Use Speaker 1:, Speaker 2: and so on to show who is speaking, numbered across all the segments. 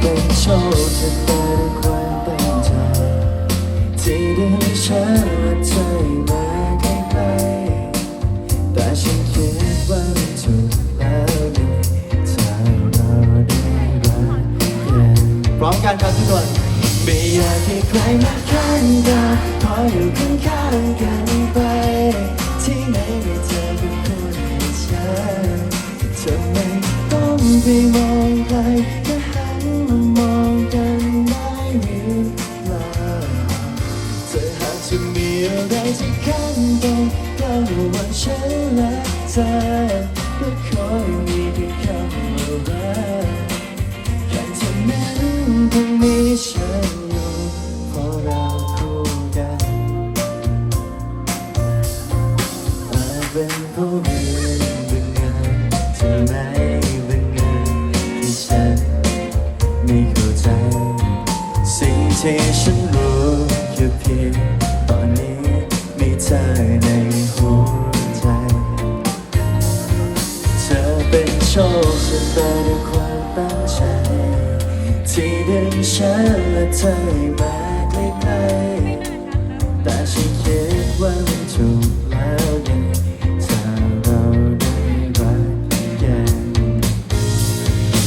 Speaker 1: เป็นโชคชะตาด้วยความตั้งใจที่ดึงฉันและเธอมาใกล้ๆแต่ฉันคิดว่าถูกแล้วไงถ้าเราได้รักกันพร้อมกันครับทุกคนไม่อยากให้ใครมาข้างกันขออยู่ข้างๆกันไป ที่ไหนมีเธอเป็นคนให้ฉันทำไมต้องไปมองใคร อะไรที่ขั้นตรงก็ระหว่างฉันและเธอก็ขอให้มีเพียงคำว่ารักแค่เท่านั้นคงมีฉันอยู่เพราะเราคู่กันอาจเป็นเพราะเรื่องบังเอิญที่ไม่บังเอิญที่ฉันไม่เข้าใจสิ่งที่ฉัน เป็นโชคชะตาด้วยความตั้งใจ ที่ดึงฉันและเธอมาใกล้ๆแต่ฉันคิดว่ามันถูกแล้วไงถ้าเราได้รักกัน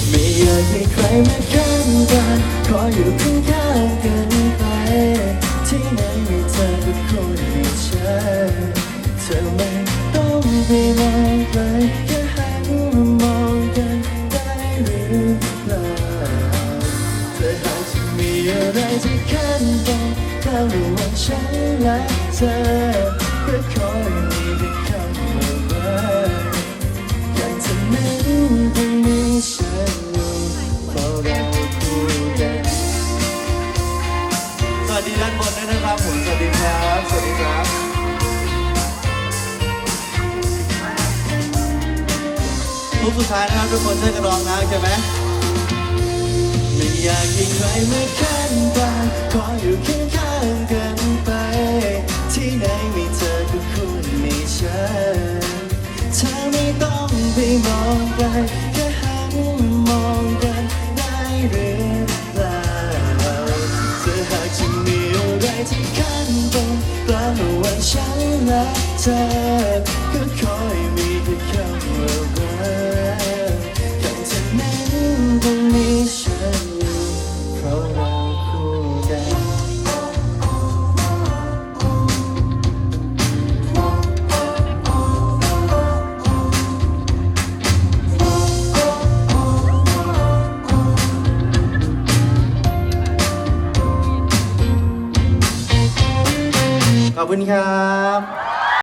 Speaker 1: ไม่อยากให้ใครมาข้างกันขออยู่ข้างๆกัน ที่ขั้นตรงระหว่าฉันและเธอก็ขอให้มีเพียงคำว่ารักอยางเธอนั้นคงมีฉันอยู่เพราะเราคู่กัน
Speaker 2: สวัสดีด้านบนด้วยนะครับผมสวัสดีครับ สวัสดีครับทุกสุดท้ายนะครับทุกคนช่วยกันร้องนะโอเคไหม
Speaker 1: อยากให้ใครมาข้างกันขออยู่ข้างๆกันไป ที่ไหนมีเธอก็คุณมีฉันเธอไม่ต้องไปมองใครแค่หันมองกันได้หรือเปล่าเธอหากจะมีอะไรที่ขั้นตรงระหว่างฉันและเธอก็ขอให้มี
Speaker 2: ขอบคุณครับ